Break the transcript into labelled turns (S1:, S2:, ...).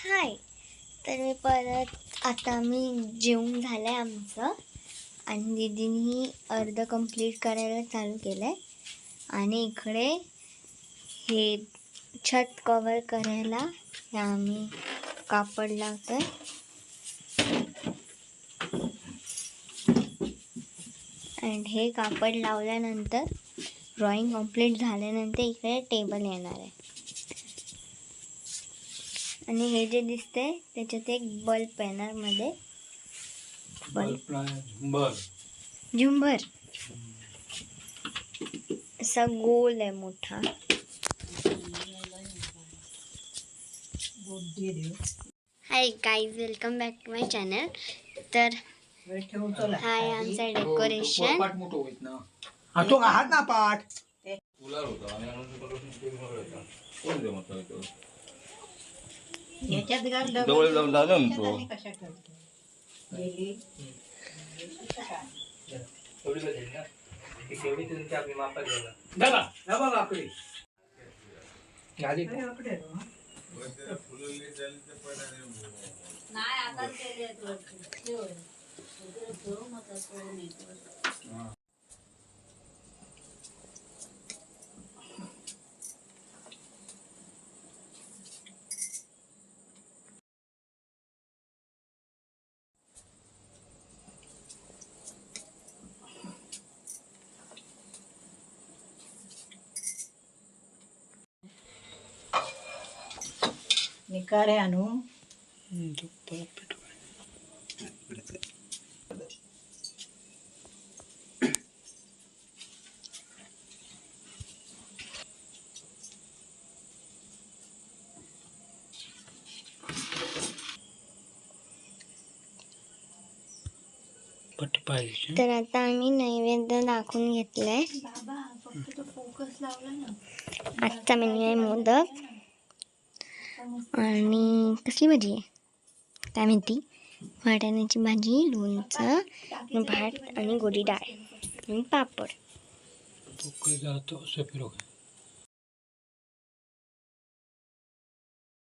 S1: हाय. तर मी परत आता मी जेवून झालं आहे आमचं. आणि दीदीनी अर्ध कंप्लीट करायला चालू केलं आहे आणि इकडे हे छत कवर करायला हे आम्ही कापड लावतो अँड हे कापड लावल्यानंतर ड्रॉइंग कंप्लीट झाल्यानंतर इकडे टेबल येणार आहे. आणि हे जे दिसते त्याच्यात एक बल्ब येणार मध्ये. बल्ब.
S2: बर
S1: झुंबर. असा गोल आहे मोठा. Hi guys welcome back to my channel तर हाय आमचं डेकोरेशन
S2: पाठ? मोठं होईत ना
S3: हा तो आहात ना? पाठ
S4: फुलार होता आणि आणून होता कोण दे म्हटलं इथं? जवळ जाऊन लावला ना तो
S2: दादा दाबा लाकडी झाली
S3: निकारे आणू
S2: पट्टी पाहिजे.
S1: तर आता आम्ही नैवेद्य दाखवून घेतलंय. आजचा मेन्यू आहे मोदक. आणि कसली भाजी आहे? काय माहिती वाटाण्याची भाजी लोणचं भात आणि गोडी डाळ आणि पापड.